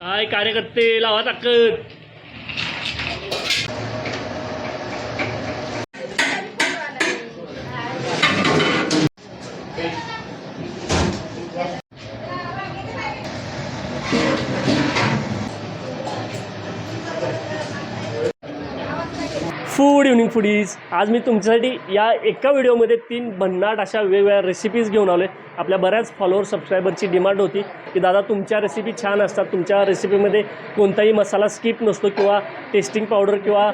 काय कार्यकर्ते लावा ताकद फूड इव्हनिंग फुडीज आज मी तुमच्यासाठी या एका व्हिडिओमध्ये तीन भन्नाट अशा वेगवेगळ्या रेसिपीज घेऊन आलो आहे आपल्या बऱ्याच फॉलोअर सबस्क्रायबरची डिमांड होती की दादा तुमच्या रेसिपी छान असतात. तुमच्या रेसिपीमध्ये कोणताही मसाला स्किप नसतो किंवा टेस्टिंग पावडर किंवा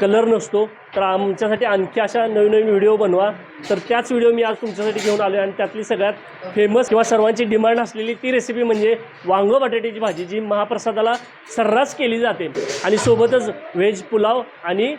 कलर नसतो. तर आमच्यासाठी आणखी अशा नवीन नवीन व्हिडिओ बनवा. तर त्याच व्हिडिओ मी आज तुमच्यासाठी घेऊन आलो आहे आणि त्यातली सगळ्यात फेमस किंवा सर्वांची डिमांड असलेली ती रेसिपी म्हणजे वांग बटाट्याची भाजी जी महाप्रसादाला सर्रास केली जाते. आणि सोबतच व्हेज पुलाव आणि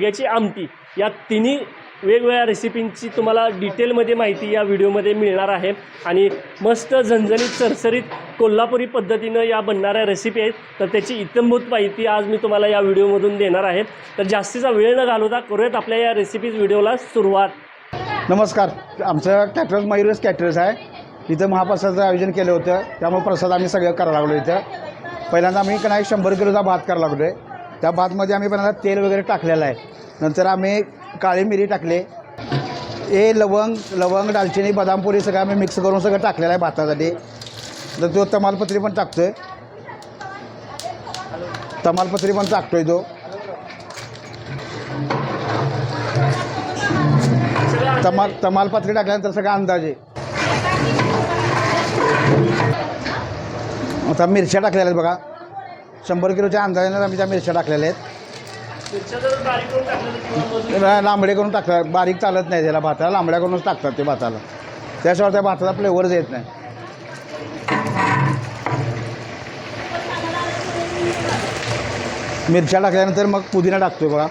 शेवग्याची आमटी या तिन्ही वेगवेगळ्या रेसिपींची तुम्हाला डिटेलमध्ये माहिती या व्हिडिओमध्ये मिळणार आहे. आणि मस्त झणझणीत चरचरीत कोल्हापुरी पद्धतीनं या बनणाऱ्या रेसिपी आहेत. तर त्याची इतंभूत माहिती आज मी तुम्हाला या व्हिडिओमधून देणार आहे. तर जास्तीचा वेळ न घालवता करूयात आपल्या या रेसिपीज व्हिडिओला सुरुवात. नमस्कार. आमचं कॅटरर्स मयुरस कॅटरर्स आहे. इथं महाप्रसादाचं आयोजन केलं होतं. त्यामुळे प्रसाद आम्ही सगळं करायला लागलो इथं. पहिल्यांदा आम्ही कणा शंभर किलोचा भात करायला लागलो आहे त्या भातमध्ये आम्ही पहिल्यांदा तेल वगैरे टाकलेलं आहे. नंतर आम्ही काळी मिरी टाकले. हे लवंग लवंग दालचिनी बदामपुरी सगळं आम्ही मिक्स करून सगळं टाकलेलं आहे भातासाठी. तर तो तमालपत्री पण टाकतो आहे तमालपत्री पण टाकतो आहे तो. तमाल तमालपत्री टाकल्यानंतर सगळा अंदाजे. आता मिरच्या टाकलेल्या आहेत बघा. शंभर किलोच्या अंदाजाने आम्ही त्या मिरच्या टाकलेल्या आहेत. लांबडे करून टाकतात. बारीक चालत नाही त्याला भाताला. लांबड्या करूनच टाकतात ते भाताला. त्याशिवाय त्या भाताचा फ्लेवरच येत नाही. मिरच्या टाकल्यानंतर मग पुदिना टाकतोय बघा.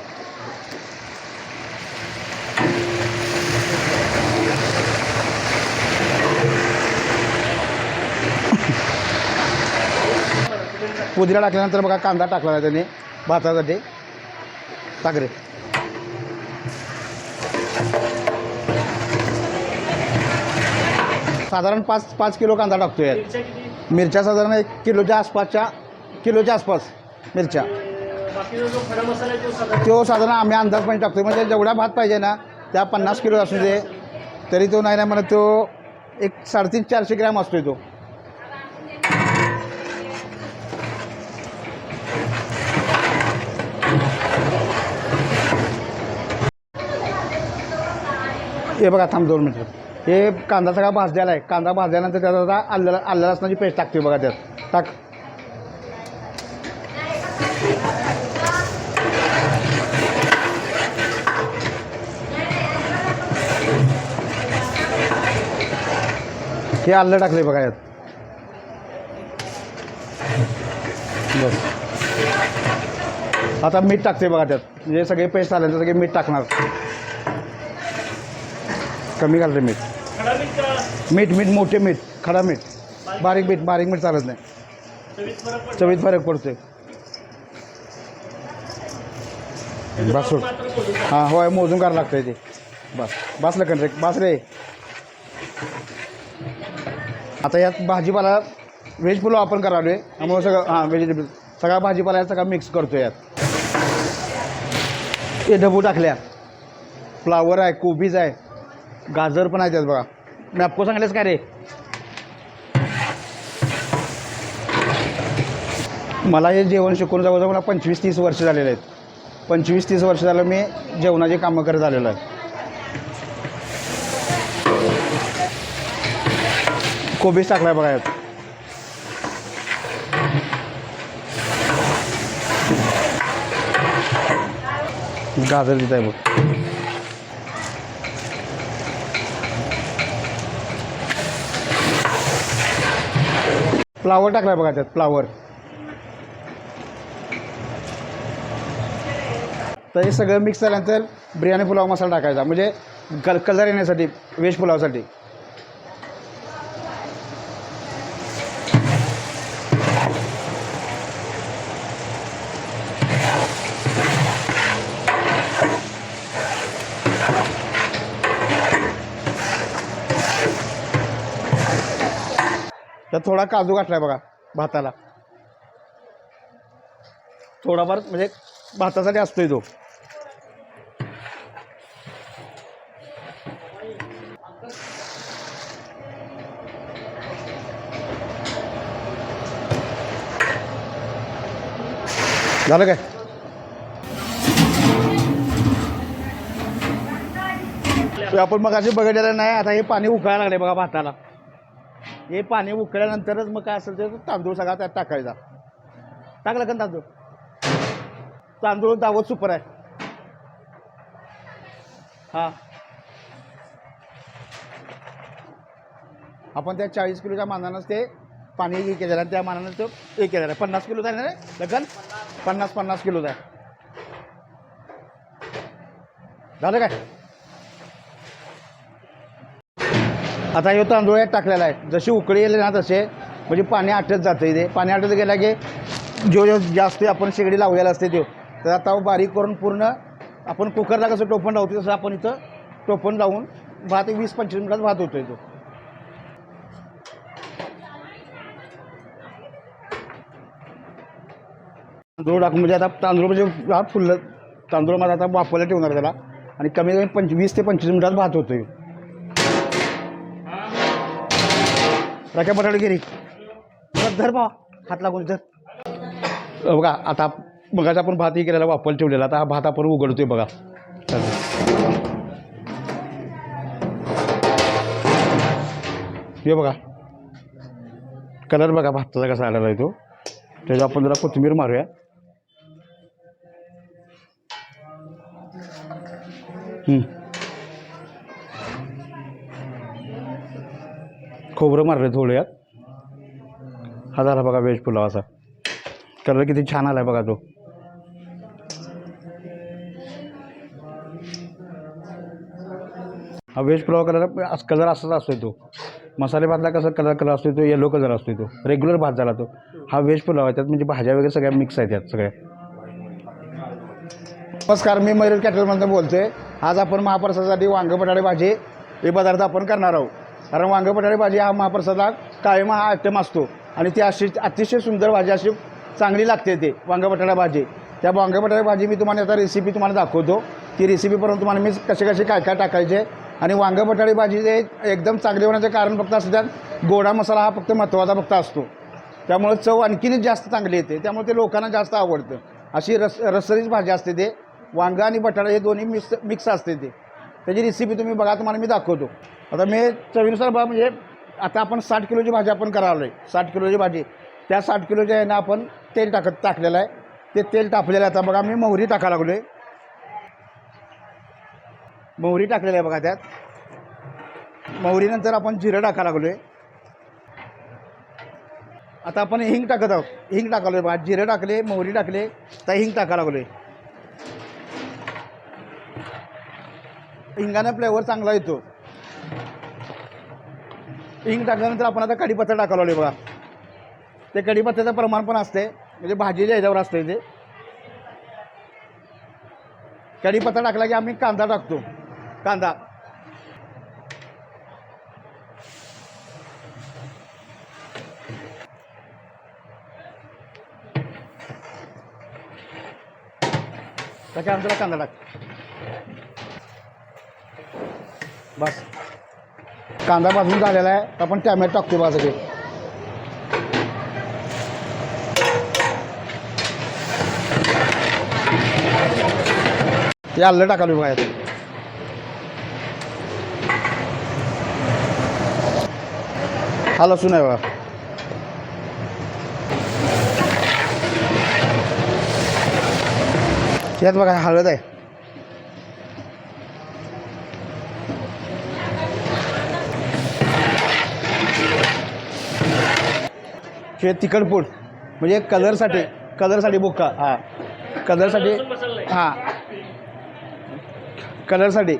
पुदिना टाकल्यानंतर बघा कांदा टाकला आहे त्याने भातासाठी. टाक रे साधारण पाच पाच किलो कांदा टाकतो यात मिरच्या साधारण एक किलोच्या आसपासच्या किलोच्या आसपास मिरच्या. तो साधारण? आम्ही अंदाजपणे टाकतो म्हणजे जेवढा भात पाहिजे ना त्या पन्नास किलो असू दे तरी तो नाही नाही म्हणत तो एक साडेतीन चारशे ग्रॅम असतो तो. हे बघा थांब दोन मिनटं. हे कांदा सगळा भाजलेला आहे. कांदा भाजल्यानंतर त्याचा आता आलं आलं लसणाची पेस्ट टाकते बघा त्यात. टाक. हे आलं टाकले बघा यात. बस. आता मीठ टाकते बघा त्यात. म्हणजे सगळे पेस्ट आल्यानंतर सगळे मीठ टाकणार. कमी घालते मीठ. मीठ मीठ मीठ मोठे मीठ खडा मीठ. बारीक मीठ बारीक मीठ चालत नाही. चवीत फरक पडतोय. बस. हां होय मोजून करावं लागतंय ते. बस. बसलं कण रे? बस रे. आता यात भाजीपाला व्हेज पुलाव आपण करालोय. त्यामुळे सगळं हां व्हेजिटेबल सगळा भाजीपाला सगळा मिक्स करतो यात. हे ढबू टाकल्या. फ्लावर आहे कोबीज आहे. गाजर पण आहे त्यात बघा. मी आपको सांगितलंच काय रे? मला हे जेवण शिकून जवळजवळ मला पंचवीस तीस वर्ष झालेले आहेत. पंचवीस तीस वर्ष झालं मी जेवणाची कामं करत आलेलो आहे. कोबीज टाकलाय बघा यात. गाजर दित आहे बघ. फ्लावर टाकला बघा त्यात फ्लावर तर हे सगळं मिक्स झाल्यानंतर बिर्याणी पुलाव मसाला टाकायचा म्हणजे कल कलर येण्यासाठी व्हेज पुलावसाठी. त्यात थोडा काजू घातलाय बघा भाताला. थोडाफार म्हणजे भातासाठी असतोय तो. झालं काय? आपण मग असे बघितलेलं नाही आता हे पाणी उकळायला लागले बघा भाताला. हे पाणी उकळल्यानंतरच मग काय असेल ते तांदूळ सगळा त्यात टाकायचा. टाकला का तांदूळ? तांदूळ दावत सुपर आहे. हां. आपण त्या चाळीस किलोच्या मानानंच ते पाणी हे केलेलं आहे त्या मानानं तो हे केलेलं आहे. पन्नास किलो आहे ना लगन पन्नास पन्नास किलो आहे झालं काय? आता हे तांदूळ यात टाकलेला आहे. जशी उकळी येईल ना तसे म्हणजे पाणी आटत जातं इथे. पाणी आटत गेला की जो जो जास्त आपण शेगडी लावलेला असते तो. तर आता बारीक करून पूर्ण आपण कुकरला कसं टोपण लावतो तसं आपण इथं टोपण लावून भात एक वीस पंचवीस मिनिटात भात होतो तो. तांदूळ टाकून म्हणजे आता तांदूळ म्हणजे हा फुललं. तांदूळ मला आता वापरायला ठेवणार त्याला. आणि कमी कमी पंचवीस ते पंचवीस मिनिटात भात होतोय. राख्या बटाटे गिरी धर बा हात लागून धर. बघा आता मगाचा आपण भातही केलेला वापर ठेवलेला आता हा भात आपण उघडतोय बघा. हे बघा. कलर बघा भाताचा कसा आलेला आहे तो. त्याच्या आपण जरा कोथिंबीर मारूया. हं. खोबरं मारलं थोड्यात हा झाला बघा व्हेज पुलाव असा. कलर किती छान आला आहे बघा तो. हा व्हेज पुलाव कलर कलर असाच असतोय तो. मसाले भातला कसा कलर कलर असतो तो येलो कलर असतो तो. रेग्युलर भात झाला तो. हा व्हेज पुलाव आहे त्यात म्हणजे भाज्या वगैरे सगळ्या मिक्स आहेत त्यात सगळ्या. नमस्कार मी मयूर कॅटलमधून बोलतोय. आज आपण महाप्रसादासाठी वांग बटाटे भाजी हे पदार्थ आपण करणार आहोत. कारण वांग बटाटे भाजी हा महाप्रसादात कायम हा आयटम असतो. आणि ती अशी अतिशय सुंदर भाजी अशी चांगली लागते ते वांग बटाटा भाजी. त्या वांग बटाटा भाजी मी तुम्हाला आता रेसिपी तुम्हाला दाखवतो. ती रेसिपीपर्यंत तुम्हाला मी कसे कसे काय काय टाकायचे. आणि वांग बटाटे भाजी जे एकदम चांगली होण्याचं कारण फक्त असं त्यात गोडा मसाला हा फक्त महत्त्वाचा फक्त असतो. त्यामुळे चव आणखीनच जास्त चांगली येते. त्यामुळे ते लोकांना जास्त आवडतं. अशी रस रसरीच भाजी असते ते. वांगा आणि बटाटा हे दोन्ही मिक्स मिक्स असते ते. त्याची रेसिपी तुम्ही बघा तुम्हाला मी दाखवतो. आता मी चवीनुसार बघा म्हणजे आता आपण साठ किलोची भाजी आपण करावलो आहे साठ किलोची भाजी. त्या साठ किलोच्या आहे ना आपण तेल टाकत टाकलेलं आहे. ते तेल तापलेलं आहे. आता बघा मी मोहरी टाकायला लागलो आहे मोहरी टाकलेलं आहे बघा त्यात. मोहरीनंतर आपण जिरं टाकायला लागलो आहे आता आपण हिंग टाकत आहोत. हिंग टाकालो बघा. जिरं टाकले मोहरी टाकले तर हिंग टाकायला आहे हिंगानं फ्लेवर चांगला येतो. हिंग टाकल्यानंतर आपण आता कढीपत्ता टाकायला लागलोय बघा. ते कढीपत्त्याचं प्रमाण पण असते म्हणजे भाजीच्या ह्याच्यावर असते ते. कढीपत्ता टाकला की आम्ही कांदा टाकतो. कांदा. त्याच्यानंतर कांदा टाक. बस. कांदा भाजून झालेला आहे. आपण टॅमॅटो टाकतो बा सगळे ते आलं टाकालो बघा हा लसूण आहे बघा. यात बघा हळद आहे. हे तिखट पूड म्हणजे कलरसाठी कलरसाठी बुक्का. हां. कलरसाठी. हां. कलरसाठी.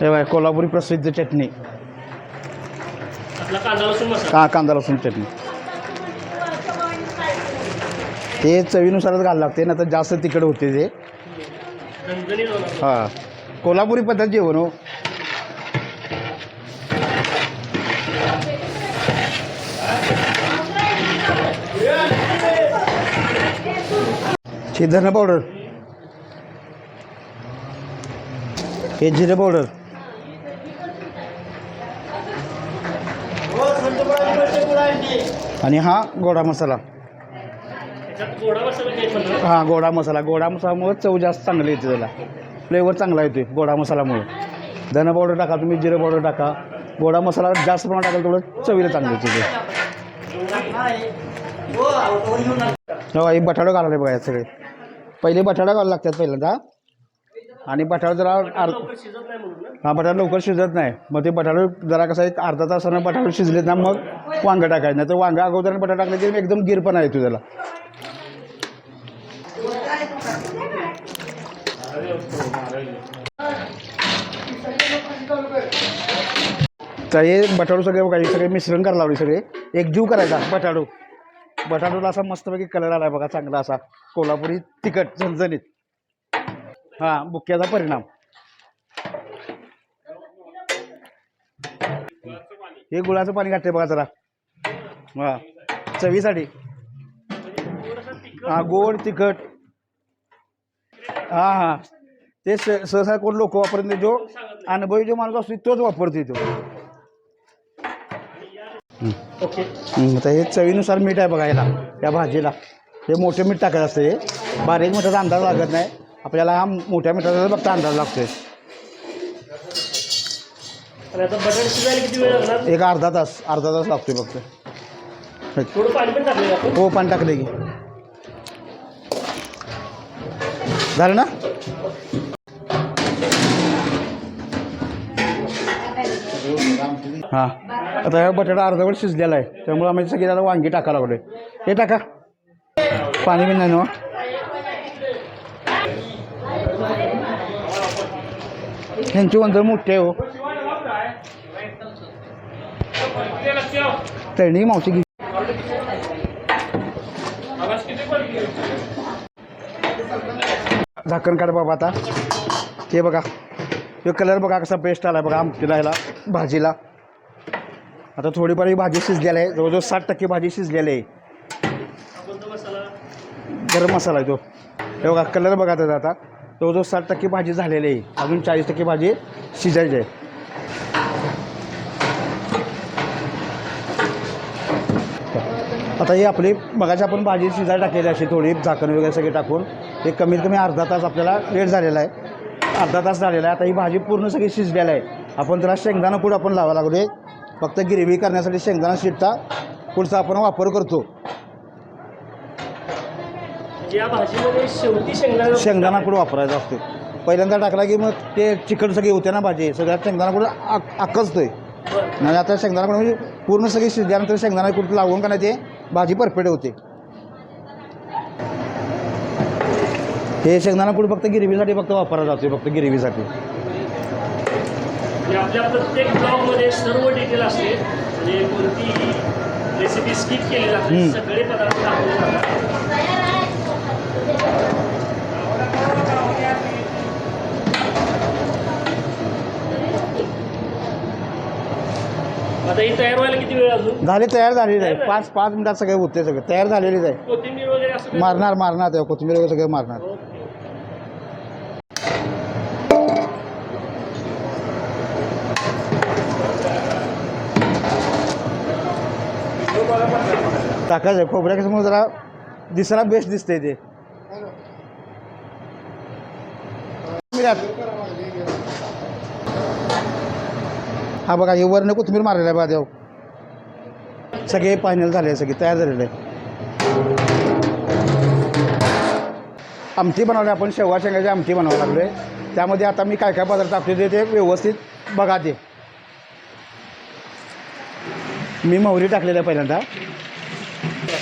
हे कोल्हापुरी प्रसिद्ध चटणी. आपला कांदा लसूण मसाला. हा कांदा लसूण चटणी. ते चवीनुसारच घालावं लागते ना तर जास्त तिखट होते ते. हां. कोल्हापुरी पद्धत जेवण हो. हे धना पावडर हे जिरे पावडर आणि हा गोडा मसाला त्याच्यात गोडा मसाला काही पण ना? हा गोडा मसाला. गोडा मसाल्यामुळे चव जास्त चांगली येते त्याला. फ्लेवर चांगला येते गोडा मसाल्यामुळे. धना पावडर टाका तुम्ही जिरे पावडर टाका. गोडा मसाला जास्त प्रमाणात टाकाल तेवढं चवीला चांगलं येते हो हे बटाटो घालायला बघा सगळे. पहिले बटाटा घालायला लागतात पहिल्यांदा. आणि बटाटा जरा ना? हा बटाटा लवकर शिजत नाही. मग ते बटाटा जरा कसं एक अर्धा तासानं बटाटे शिजले ना मग वांगं टाकायचं. नाही तर वांगं अगोदर बटाटा टाकलं की एकदम गिरपणा येतो त्याला. तर हे बटाडू सगळे बघा सगळे मिश्रण करायला लावले सगळे. एकजीव करायचा बटाडू. बटाटोला असा मस्तपैकी कलर आला बघा चांगला असा. कोल्हापुरी तिखट झणझणीत. हां बुक्क्याचा परिणाम. हे गुळाचं पाणी घातले बघा जरा. हां चवीसाठी. हां गोड तिखट. हां हां. ते स सहसा कोण लोक वापरत नाही जो अनुभवी जो माणूस असतो तोच वापरतो तो. ओके. हं, आता हे चवीनुसार मीठ आहे बघा याला या भाजीला. हे मोठे मीठ टाकायचं असतं हे. बारीक मिठाचा अंदाज लागत नाही. आपल्याला हा मोठ्या मिठाचा फक्त अंदाज लागतोय. एक अर्धा तास अर्धा तास लागतोय फक्त. हो. पाणी टाकले की. झालं ना? हां. आता हा बटाटा अर्धवट शिजलेला आहे. त्यामुळे आम्ही सगळी त्याला वांगी टाकायला लागलोय. हे टाका. पाणी बी नाही ना हो. ह्यांची वंदर मोठी आहे हो. त्यांनी मावशी घे. झाकण काढ बाबा आता. ते बघा. हे कलर बघा कसा बेस्ट आला बघा आमटीला ह्याला भाजीला. आता थोडीफार ही भाजी शिजलेली आहे. जवळजवळ साठ टक्के भाजी शिजलेली आहे. गरम मसाला आहे तो. हे बघा कलर बघा त्याचा आता. जवळजवळ साठ टक्के भाजी झालेली आहे. अजून चाळीस टक्के भाजी शिजायची आहे. आता ही आपली मगाची आपण भाजी शिजायला टाकलेली अशी थोडी झाकण वगैरे सगळे टाकून. हे कमीत कमी अर्धा तास आपल्याला वेळ झालेला आहे. अर्धा तास झालेला आहे. आता ही भाजी पूर्ण सगळी शिजलेली आहे. आपण त्याला शेंगदाणा पूड आपण लावा लागलोय. फक्त गिरवी करण्यासाठी शेंगदाणा शिटता पुढचा आपण वापर करतो. म्हणजे या भाजीमध्ये शेवटी शेंगदाणा शेंगदाणा वापरायचा असतो पहिल्यांदा टाकला की मग ते चिकट सगळी होते ना भाजी सगळ्यात शेंगदाणा कुठं आक आकचतोय बरं. आणि आता शेंगदाणा म्हणजे पूर्ण सगळी शिजल्यानंतर शेंगदाणा कुठं लावून का नाही ते भाजी परफेक्ट होते. हे शेंगदाणा कुठं फक्त गिरवीसाठी फक्त वापरला जातो फक्त गिरवीसाठी म्हणजे आपल्या प्रत्येक ब्लॉगमध्ये सर्व डिटेल असते. म्हणजे कोणतीही रेसिपी स्किप केली जाते. सगळे पदार्थ दाखवले जातात. आता ही तयार व्हायला किती वेळ अजून? झाले तयार झालेली आहे. पाच पाच मिनिटात सगळे होते सगळं. तयार झालेलीच आहे. कोथिंबीर वगैरे असं काही? मारणार मारणार कोथिंबीर वगैरे सगळं मारणार. टाकायचं खोबऱ्या कसं जरा दिसायला बेस्ट दिसतंय ते. हा बघा हे वरनं कोथमीर मारलेलं आहे बघा सगळे फायनल झाले सगळे तयार झालेले आमटी बनवली आपण शेवगा शेंगाची आमटी बनवावं लागलोय. त्यामध्ये आता मी काय काय पदार्थ टाकले ते- व्यवस्थित बघा ते. मी मोहरी टाकलेलं आहे पहिल्यांदा.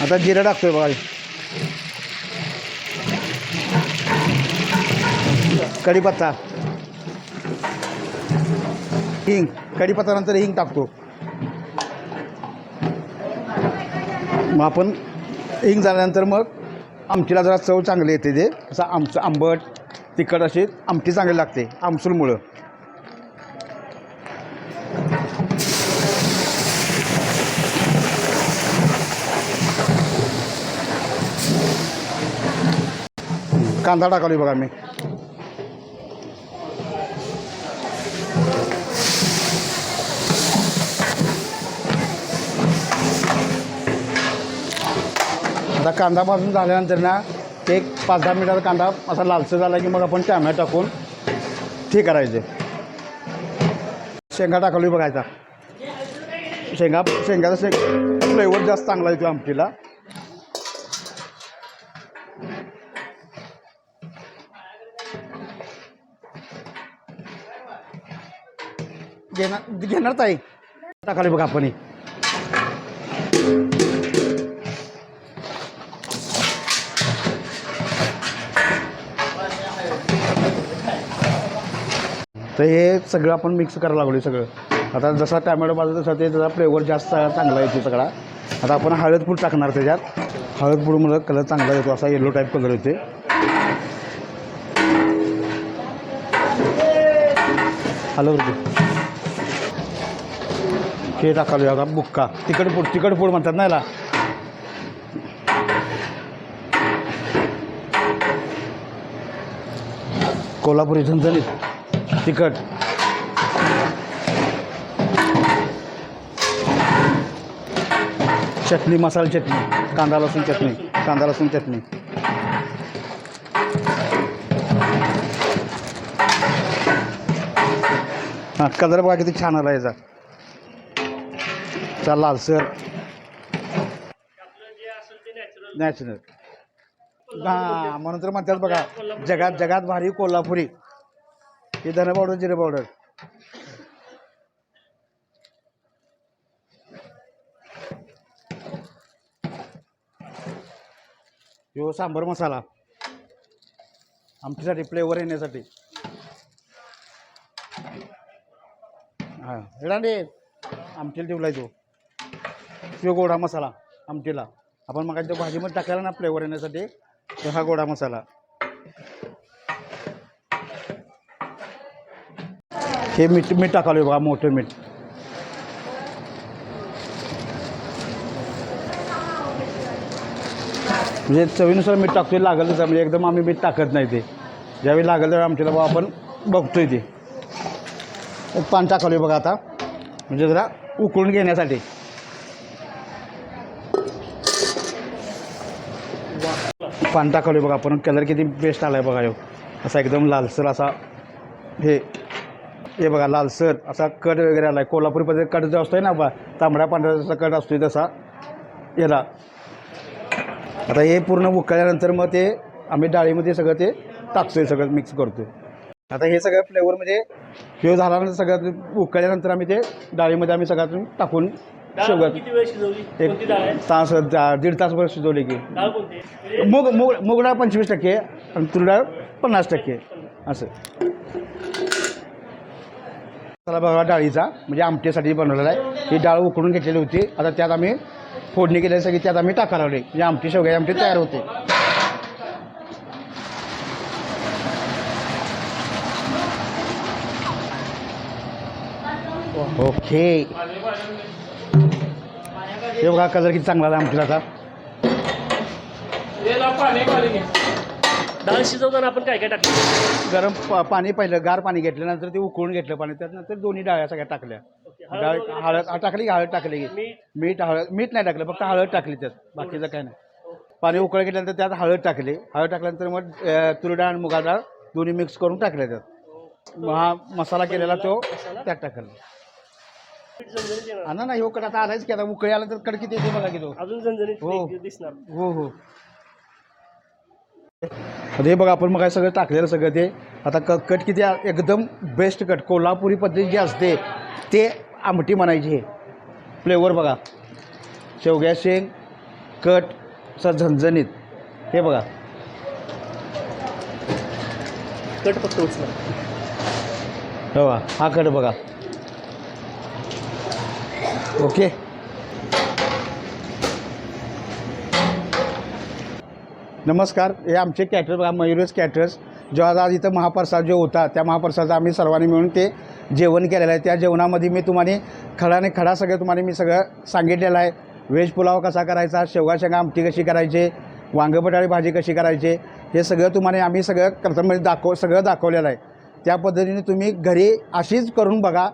आता जिरं टाकतोय बघा. कढीपत्ता. हिंग. कढीपत्ता नंतर हिंग टाकतो. मग आपण हिंग झाल्यानंतर मग आमटीला जरा चव चांगली येते ते. असं आमचं आंबट तिखट अशी आमटी चांगली लागते आमसूलमुळं. कांदा टाकली बघा मी आता कांदा भाजून झाल्यानंतर ना एक पाच दहा मिनिटाचा कांदा असा लालसर झाला की मग आपण टॅमॅटो टाकून ते करायचे. शेंगा टाकली बघायचा शेंगा शेंगाचा शेंग फ्लेवर जास्त चांगला येतो आमटीला. घेणार घेणार ताई. खाली बघा आपण तर हे सगळं आपण मिक्स करायला लागलो सगळं. आता जसा टॅमॅटो बाजू तसा ते त्याचा फ्लेवर जास्त चांगला येतो सगळा. आता आपण हळद पूड टाकणार त्याच्यात. हळद पूडमुळं कलर चांगला येतो असा येलो टाईप कलर येते हॅलो हे टाकालो आता बुक्का. तिखट पूड तिखट पूड म्हणतात ना याला. कोल्हापुरी झणझणीत तिखट चटणी मसाला चटणी. कांदा लसूण चटणी. कांदा लसूण चटणी. हां कलर बघा किती छान आला याचा. चा लालसर नॅचरल हां म्हणून तर म्हणतात बघा जगात जगात भारी कोल्हापुरी. हे धने पावडर जिरे पावडर. ह्यो सांबर मसाला. आमटीसाठी फ्लेवर येण्यासाठी. हां हेडांडे आमटीला ठेवलाय तो. ह्यो गोडा मसाला आमटीला. आपण मग त्या भाजीमध्ये टाकायला ना फ्लेवर येण्यासाठी तो हा गोडा मसाला. हे मीठ मीठ टाकालो बघा मोठं मीठ. म्हणजे चवीनुसार मीठ टाकतोय लागलंच म्हणजे एकदम आम्ही मीठ टाकत नाही ते. ज्यावेळी लागलं त्यावेळी आमच्याला बघा आपण बघतोय ते. पान टाकलं बघा आता. म्हणजे जरा उकळून घेण्यासाठी. पान टाकलं बघा आपण. कलर किती बेस्ट आला आहे बघा ह्यो. असा एकदम लालसर असा हे हे बघा लालसर असा कट वगैरे आला आहे कोल्हापुरी पद्धत कट जो आहे ना बा तांबडा पांढरा जसा कट आहे तसा. याला. आता हे पूर्ण उकळल्यानंतर मग ते आम्ही डाळीमध्ये सगळं ते टाकतो आहे सगळं मिक्स करतो आता हे सगळं फ्लेवर म्हणजे हे झाल्यानंतर सगळं उकळल्यानंतर आम्ही ते डाळीमध्ये आम्ही सगळ्यातून टाकून शेवगा. किती वेळ शिजवली? कोणती डाळ आहे? एक तास दा- दीड तासभर शिजवले की. डाळ कोणती आहे? मूग मूग मूग डाळ पंचवीस टक्के आणि तूर डाळ पन्नास टक्के. असं. चला बघा डाळीचा म्हणजे आमटीसाठी बनवलेला आहे. ही डाळ उकळून घेतलेली होती. आता त्यात आम्ही फोडणी केलेली सगळी त्यात आम्ही टाका लावले. म्हणजे आमटी शेवग्याची आमटी तयार होते. ओके. हे बघा कलर किती चांगला आला आमटीला आता. डाळ शिजवताना आपण काय काय टाकतो गरम पा- पाणी पहिलं गार पाणी घेतल्यानंतर ते उकळून घेतलं पाणी. त्यानंतर दोन्ही डाळ्या सगळ्या टाकल्या. डाळ हळद हा, टाकली की हळद टाकली की? मीठ. मीठ हळद मीठ नाही टाकलं फक्त हळद टाकली त्यात. बाकीचं काय नाही. पाणी उकळ घेतल्यानंतर त्यात हळद टाकली. हळद टाकल्यानंतर मग अं, तुरी डाळ आणि मुगा डाळ दोन्ही मिक्स करून टाकल्या त्यात. मग हा मसाला केलेला तो त्यात टाकला. हा ना नाही हो आता आलायच की आता उकळी आल्यानंतर कड किती येते बघा की तो. अजून हो. दिसणार. हो हो. आता हे बघा आपण मग सगळं टाकलेलं सगळं ते. आता क कट किती आ- एकदम बेस्ट कट कोल्हापुरी पद्धती जी असते ते आमटी म्हणायची फ्लेवर बघा. शेवग्या शेंग कट असा झणझणीत. हे बघा. कट फक्त उचला. हे बघा हा कट बघा. ओके नमस्कार हे आमचे कॅटर बघा मयुरेश कॅटरर्स जो आज इथं महाप्रसाद जो होता त्या महाप्रसाद आम्ही सर्वांनी मिळून ते जेवण केलेलं आहे. त्या जेवणामध्ये मी तुम्हाला खडाने खडा सगळं तुम्हाला मी सगळं सांगितलेलं आहे. व्हेज पुलाव कसा करायचा शेवगा शेंगा आमटी कशी करायची वांगं भाजी कशी करायची हे सगळं तुम्हाला आम्ही सगळं करताना म्हणजे दाखव सगळं दाखवलेलं आहे. त्या पद्धतीने तुम्ही घरी अशीच करून बघा.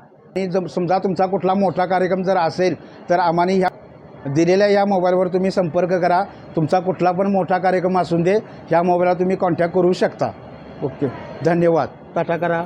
जम समजा तुमचा कुठला मोठा कार्यक्रम जर असेल तर आम्हाला ह्या दिलेल्या या मोबाईलवर तुम्ही संपर्क करा. तुमचा कुठला पण मोठा कार्यक्रम असून दे ह्या मोबाईलला तुम्ही कॉन्टॅक्ट करू शकता. ओके. धन्यवाद. टाटा करा.